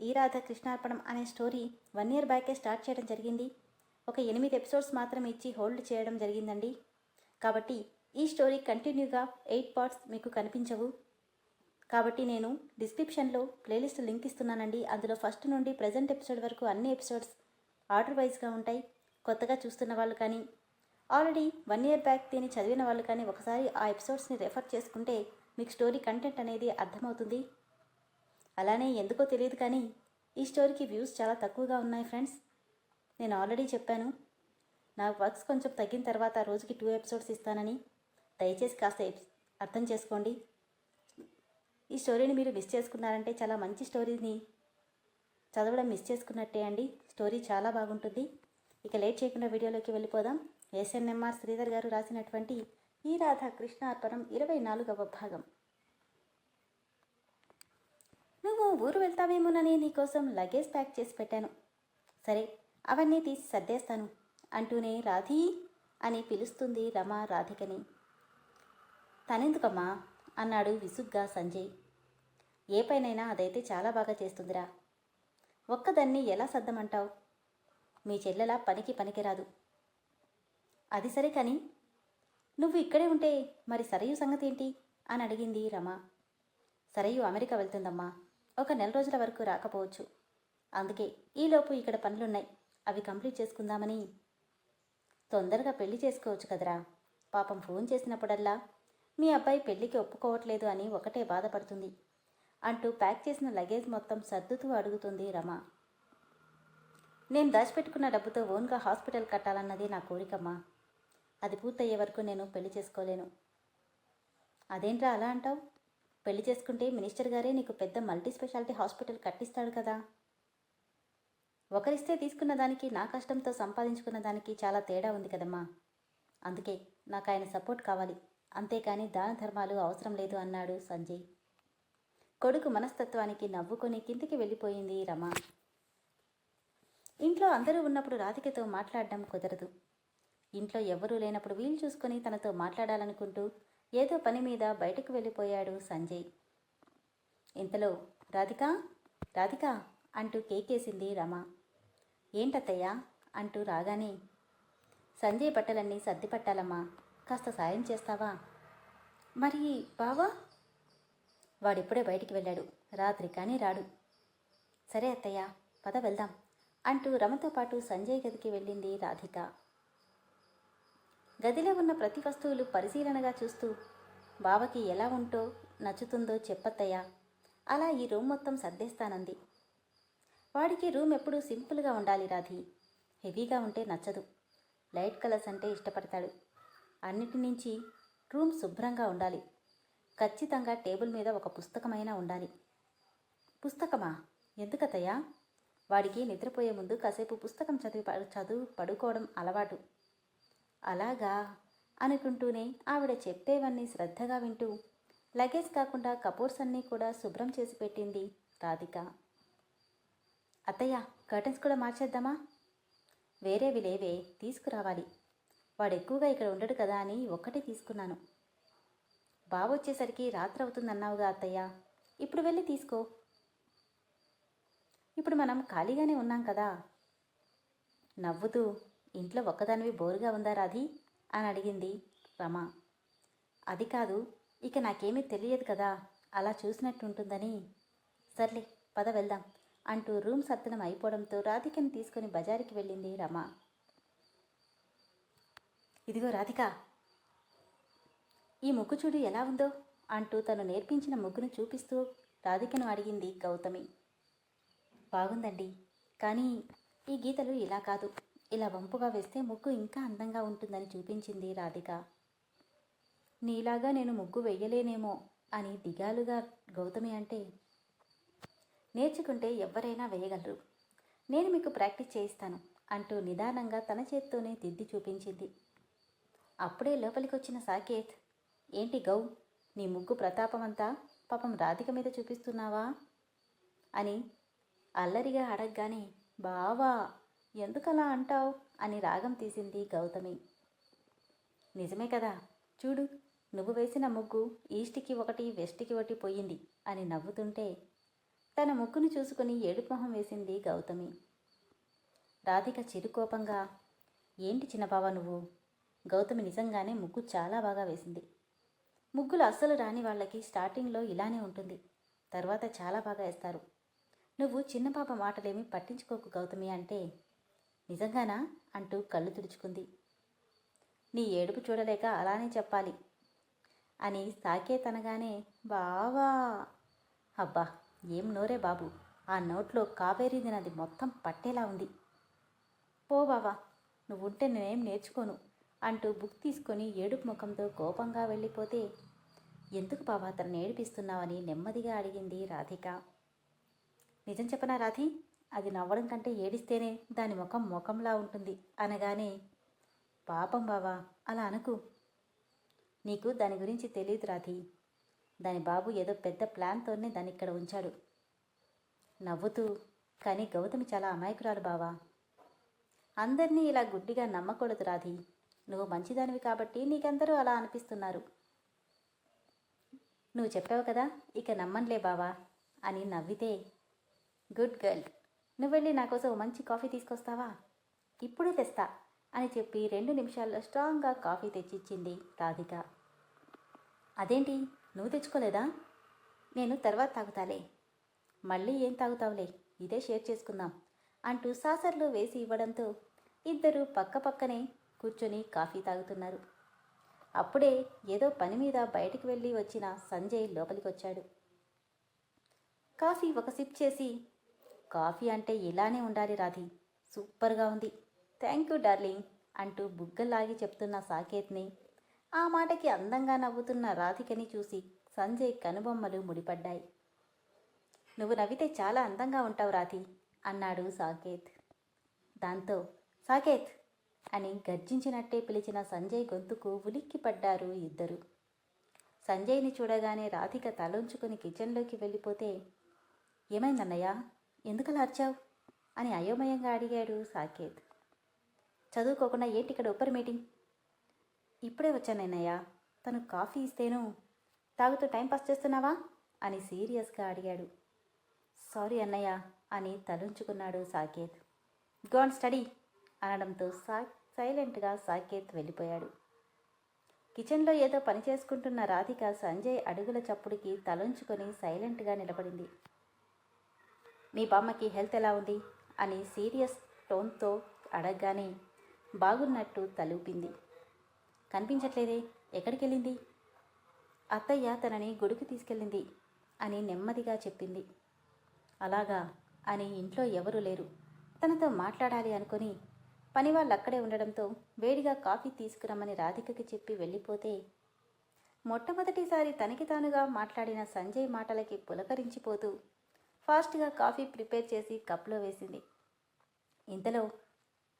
ఈ రాధ కృష్ణార్పణం అనే story one year బ్యాకే స్టార్ట్ చేయడం జరిగింది. ఒక ఎనిమిది ఎపిసోడ్స్ మాత్రం ఇచ్చి హోల్డ్ చేయడం జరిగిందండి. కాబట్టి ఈ స్టోరీ కంటిన్యూగా ఎయిట్ పార్ట్స్ మీకు కనిపించవు. కాబట్టి నేను డిస్క్రిప్షన్లో ప్లేలిస్ట్ లింక్ ఇస్తున్నానండి. అందులో ఫస్ట్ నుండి ప్రజెంట్ ఎపిసోడ్ వరకు అన్ని ఎపిసోడ్స్ ఆర్డర్ వైజ్గా ఉంటాయి. కొత్తగా చూస్తున్న వాళ్ళు కానీ ఆల్రెడీ వన్ ఇయర్ బ్యాక్ దీన్ని చదివిన వాళ్ళు కానీ ఒకసారి ఆ ఎపిసోడ్స్ని రెఫర్ చేసుకుంటే మీకు స్టోరీ కంటెంట్ అనేది అర్థమవుతుంది. అలానే ఎందుకో తెలియదు కానీ ఈ స్టోరీకి వ్యూస్ చాలా తక్కువగా ఉన్నాయి ఫ్రెండ్స్. నేను ఆల్రెడీ చెప్పాను నా వర్క్స్ కొంచెం తగ్గిన తర్వాత రోజుకి టూ ఎపిసోడ్స్ ఇస్తానని. దయచేసి కాస్త అర్థం చేసుకోండి. ఈ స్టోరీని మీరు మిస్ చేసుకున్నారంటే చాలా మంచి స్టోరీని చదవడం మిస్ చేసుకున్నట్టే అండి. స్టోరీ చాలా బాగుంటుంది. ఇక లేట్ చేయకుండా వీడియోలోకి వెళ్ళిపోదాం. ఎస్ఎన్ఎంఆర్ శ్రీధర్ గారు రాసినటువంటి ఈ రాధా కృష్ణ అర్పణం ఇరవై నాలుగవ భాగం నువ్వు ఊరు వెళ్తావేమోనని నీకోసం లగేజ్ ప్యాక్ చేసి పెట్టాను. సరే అవన్నీ తీసి సర్దేస్తాను అంటూనే రాధీ అని పిలుస్తుంది రమ రాధికని. తనెందుకమ్మా? అన్నాడు విసుగ్గా సంజయ్. ఏ పైనైనా అదైతే చాలా బాగా చేస్తుందిరా. ఒక్కదాన్ని ఎలా సర్దమంటావు? మీ చెల్లెలా పనికి పనికిరాదు. అది సరే కానీ నువ్వు ఇక్కడే ఉంటే మరి సరయు సంగతి ఏంటి అని అడిగింది రమ. సరయు అమెరికా వెళ్తుందమ్మా. ఒక నెల రోజుల వరకు రాకపోవచ్చు. అందుకే ఈలోపు ఇక్కడ పనులున్నాయి. అవి కంప్లీట్ చేసుకుందామని. తొందరగా పెళ్ళి చేసుకోవచ్చు కదరా. పాపం ఫోన్ చేసినప్పుడల్లా మీ అబ్బాయి పెళ్ళికి ఒప్పుకోవట్లేదు అని ఒకటే బాధపడుతుంది. అంటూ ప్యాక్ చేసిన లగేజ్ మొత్తం సర్దుతూ అడుగుతుంది రమ. నేను దాచిపెట్టుకున్న డబ్బుతో ఓన్గా హాస్పిటల్ కట్టాలన్నది నా కోరికమ్మా. అది పూర్తయ్యే వరకు నేను పెళ్ళి చేసుకోలేను. అదేంట్రా అలా అంటావు? పెళ్ళి చేసుకుంటే మినిస్టర్ గారే నీకు పెద్ద మల్టీ స్పెషాలిటీ హాస్పిటల్ కట్టిస్తాడు కదా. ఒకరిస్తే తీసుకున్న దానికి నా కష్టంతో సంపాదించుకున్న దానికి చాలా తేడా ఉంది కదమ్మా. అందుకే నాకు ఆయన సపోర్ట్ కావాలి. అంతేకాని దాన ధర్మాలు అవసరం లేదు అన్నాడు సంజయ్. కొడుకు మనస్తత్వానికి నవ్వుకొని కిందికి వెళ్ళిపోయింది రమ. ఇంట్లో అందరూ ఉన్నప్పుడు రాధికతో మాట్లాడడం కుదరదు. ఇంట్లో ఎవ్వరూ లేనప్పుడు వీలు చూసుకొని తనతో మాట్లాడాలనుకుంటూ ఏదో పని మీద బయటకు వెళ్ళిపోయాడు సంజయ్. ఇంతలో రాధిక? రాధిక? అంటూ కేకేసింది రమ. ఏంటత్తయ్యా? అంటూ రాగానే సంజయ్ బట్టలన్నీ సర్ది పట్టాలమ్మా కాస్త సాయం చేస్తావా? మరి బావా? వాడిప్పుడే బయటికి వెళ్ళాడు. రాత్రి కానీ రాడు. సరే అత్తయ్య పద వెళ్దాం అంటూ రమతో పాటు సంజయ్ గదికి వెళ్ళింది రాధిక. గదిలో ఉన్న ప్రతి వస్తువులు పరిశీలనగా చూస్తూ బావకి ఎలా ఉంటో నచ్చుతుందో చెప్పత్తయ్యా. అలా ఈ రూమ్ మొత్తం సర్దేస్తానంది. వాడికి రూమ్ ఎప్పుడూ సింపుల్గా ఉండాలి రాధి. హెవీగా ఉంటే నచ్చదు. లైట్ కలర్స్ అంటే ఇష్టపడతాడు. అన్నిటి నుంచి రూమ్ శుభ్రంగా ఉండాలి. ఖచ్చితంగా టేబుల్ మీద ఒక పుస్తకమైనా ఉండాలి. పుస్తకమా? ఎందుకతయ్యా వాడికి నిద్రపోయే ముందు కాసేపు పుస్తకం చదివి చదువు పడుకోవడం అలవాటు. అలాగా? అనుకుంటూనే ఆవిడ చెప్పేవన్నీ శ్రద్ధగా వింటూ లగేజ్ కాకుండా కపూర్స్ అన్నీ కూడా శుభ్రం చేసి పెట్టింది రాధిక. అత్తయ్య కర్టన్స్ కూడా మార్చేద్దామా? వేరేవి లేవే తీసుకురావాలి. వాడు ఎక్కువగా ఇక్కడ ఉండడు కదా అని ఒక్కటే తీసుకున్నాను. బావొచ్చేసరికి రాత్రి అవుతుందన్నావుగా అత్తయ్య. ఇప్పుడు వెళ్ళి తీసుకో. ఇప్పుడు మనం ఖాళీగానే ఉన్నాం కదా. నవ్వుతూ ఇంట్లో ఒక్కదానివి బోరుగా ఉందా రాధి? అని అడిగింది రమ. అది కాదు ఇక నాకేమీ తెలియదు కదా అలా చూసినట్టుంటుందని. సర్లే పద వెళ్దాం అంటూ రూమ్ సత్తనం అయిపోవడంతో రాధికని తీసుకుని బజారుకి వెళ్ళింది రమ. ఇదిగో రాధిక. ఈ ముగ్గు చూడు ఎలా ఉందో అంటూ తను నేర్పించిన ముగ్గును చూపిస్తూ రాధికను అడిగింది గౌతమి. బాగుందండి కానీ ఈ గీతలు ఇలా కాదు. ఇలా వంపుగా వేస్తే ముగ్గు ఇంకా అందంగా ఉంటుందని చూపించింది రాధిక. నీలాగా నేను ముగ్గు వెయ్యలేనేమో అని దిగాలుగా గౌతమి అంటే నేర్చుకుంటే ఎవరైనా వేయగలరు. నేను మీకు ప్రాక్టీస్ చేయిస్తాను అంటూ నిదానంగా తన చేత్తోనే దిద్ది చూపించింది. అప్పుడే లోపలికి వచ్చిన సాకేత్ ఏంటి గౌ నీ ముగ్గు ప్రతాపమంతా? పాపం రాధిక మీద చూపిస్తున్నావా? అని అల్లరిగా అడగగానే బావా ఎందుకలా అంటావు? అని రాగం తీసింది గౌతమి. నిజమే కదా? చూడు నువ్వు వేసిన ముగ్గు ఈస్ట్కి ఒకటి వెస్ట్కి ఒకటి పోయింది అని నవ్వుతుంటే తన ముగ్గును చూసుకుని ఏడుపు మొహం వేసింది గౌతమి. రాధిక చిరుకోపంగా ఏంటి చిన్నబావ నువ్వు? గౌతమి నిజంగానే ముగ్గు చాలా బాగా వేసింది. ముగ్గులు అస్సలు రాని వాళ్ళకి స్టార్టింగ్లో ఇలానే ఉంటుంది. తర్వాత చాలా బాగా వేస్తారు. నువ్వు చిన్న పాప మాటలేమి పట్టించుకోకు గౌతమి అంటే నిజంగానా? అంటూ కళ్ళు తుడుచుకుంది. నీ ఏడుపు చూడలేక అలానే చెప్పాలి. అని సాకేతనగానే బావా! అబ్బా! ఏం నోరే బాబు! ఆ నోట్లో కావేరీది నది మొత్తం పట్టేలా ఉంది. పో బావా! నువ్వుంటే నేనేం నేర్చుకోను! అంటూ బుక్ తీసుకొని ఏడుపు ముఖంతో కోపంగా వెళ్ళిపోతే ఎందుకు బావా అతను ఏడిపిస్తున్నావని? నెమ్మదిగా అడిగింది రాధిక. నిజం చెప్పనా రాధి? అది నవ్వడం కంటే ఏడిస్తేనే దాని ముఖం ముఖంలా ఉంటుంది అనగానే పాపం బావా అలా అనుకు. నీకు దాని గురించి తెలియదు రాధి. దాని బాబు ఏదో పెద్ద ప్లాన్తోనే దాన్ని ఇక్కడ ఉంచాడు. నవ్వుతూ కానీ గౌతమి చాలా అమాయకురాలు బావా. అందరినీ ఇలా గుడ్డిగా నమ్మకూడదు రాధి. నువ్వు మంచిదానివి కాబట్టి నీకందరూ అలా అనిపిస్తున్నారు. నువ్వు చెప్పావు కదా ఇక నమ్మన్లే బావా అని నవ్వితే గుడ్ గర్ల్. నువ్వు వెళ్ళి నా కోసం మంచి కాఫీ తీసుకొస్తావా? ఇప్పుడే తెస్తా అని చెప్పి రెండు నిమిషాల్లో స్ట్రాంగ్గా కాఫీ తెచ్చిచ్చింది రాధిక. అదేంటి? నువ్వు తెచ్చుకోలేదా? నేను తర్వాత తాగుతాలే. మళ్ళీ ఏం తాగుతావులే? ఇదే షేర్ చేసుకుందాం అంటూ సాసర్లు వేసి ఇవ్వడంతో ఇద్దరు పక్క పక్కనే కూర్చొని కాఫీ తాగుతున్నారు. అప్పుడే ఏదో పని మీద బయటికి వెళ్ళి వచ్చిన సంజయ్ లోపలికి వచ్చాడు కాఫీ ఒక సిప్ చేసి కాఫీ అంటే ఇలానే ఉండాలి రాధి. సూపర్గా ఉంది. థ్యాంక్ యూ డార్లింగ్ అంటూ బుగ్గలాగి చెప్తున్న సాకేత్ని. ఆ మాటకి అందంగా నవ్వుతున్న రాధికని చూసి సంజయ్ కనుబొమ్మలు ముడిపడ్డాయి. నువ్వు నవ్వితే చాలా అందంగా ఉంటావు రాధి అన్నాడు సాకేత్. దాంతో సాకేత్ అని గర్జించినట్టే పిలిచిన సంజయ్ గొంతుకు ఉలిక్కి పడ్డారు ఇద్దరు. సంజయ్ని చూడగానే రాధిక తలొంచుకుని కిచెన్లోకి వెళ్ళిపోతే ఏమైందన్నయ్యా? ఎందుకలా అరిచావు? అని అయోమయంగా అడిగాడు సాకేత్. చదువుకోకుండా ఏంటి ఇక్కడ ఉప్పర్ మీటింగ్? ఇప్పుడే వచ్చానన్నయ్య తను కాఫీ ఇస్తేను. తాగుతూ టైం పాస్ చేస్తున్నావా? అని సీరియస్గా అడిగాడు. సారీ అన్నయ్య అని తలుంచుకున్నాడు సాకేత్. గోన్ స్టడీ అనడంతో సా సైలెంట్గా సాకేత్ వెళ్ళిపోయాడు. కిచెన్లో ఏదో పని చేసుకుంటున్న రాధిక సంజయ్ అడుగుల చప్పుడుకి తలంచుకొని సైలెంట్గా నిలబడింది. మీ బామ్మకి హెల్త్ ఎలా ఉంది? అని సీరియస్ టోన్తో అడగగానే బాగున్నట్టు తలూపింది. కనిపించట్లేదే ఎక్కడికి వెళ్ళింది అత్తయ్య తనని గుడికి తీసుకెళ్ళింది అని నెమ్మదిగా చెప్పింది. అలాగా అని ఇంట్లో ఎవరూ లేరు. తనతో మాట్లాడాలి అనుకొని పని వాళ్ళు అక్కడే ఉండడంతో వేడిగా కాఫీ తీసుకురమ్మని రాధికకి చెప్పి వెళ్ళిపోతే మొట్టమొదటిసారి తనకి తానుగా మాట్లాడిన సంజయ్ మాటలకి పులకరించిపోతూ ఫాస్ట్గా కాఫీ ప్రిపేర్ చేసి కప్లో వేసింది. ఇంతలో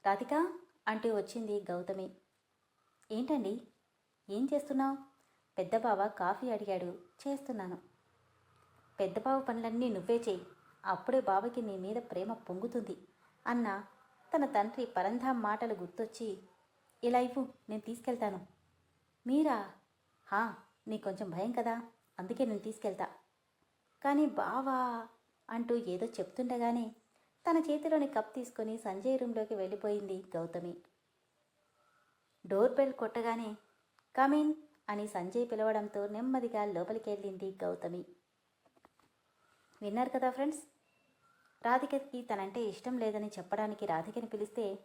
రాధిక అంటూ వచ్చింది గౌతమి. ఏంటండి? ఏం చేస్తున్నావు? పెద్ద బావ కాఫీ అడిగాడు. చేస్తున్నాను. పెద్దబావ పనులన్నీ నువ్వే చేయి. అప్పుడే బావకి నీ మీద ప్రేమ పొంగుతుంది అన్న తన తండ్రి పరంధాం మాటలు గుర్తొచ్చి ఇలా ఇవ్వు నేను తీసుకెళ్తాను. మీరా? హా నీ కొంచెం భయం కదా? అందుకే నేను తీసుకెళ్తా. కానీ బావా అంటూ ఏదో చెప్తుండగానే తన చేతిలోని కప్ తీసుకొని సంజయ్ రూమ్లోకి వెళ్ళిపోయింది గౌతమి. డోర్ బెల్ కొట్టగానే కమిన్ అని సంజయ్ పిలవడంతో నెమ్మదిగా లోపలికి వెళ్ళింది గౌతమి. విన్నారు కదా ఫ్రెండ్స్ రాధికకి తనంటే ఇష్టం లేదని చెప్పడానికి రాధికని పిలిస్తే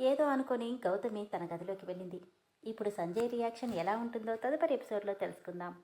ఏదో అనుకొని గౌతమి తన గదిలోకి వెళ్ళింది. ఇప్పుడు సంజయ్ రియాక్షన్ ఎలా ఉంటుందో తదుపరి ఎపిసోడ్లో తెలుసుకుందాం.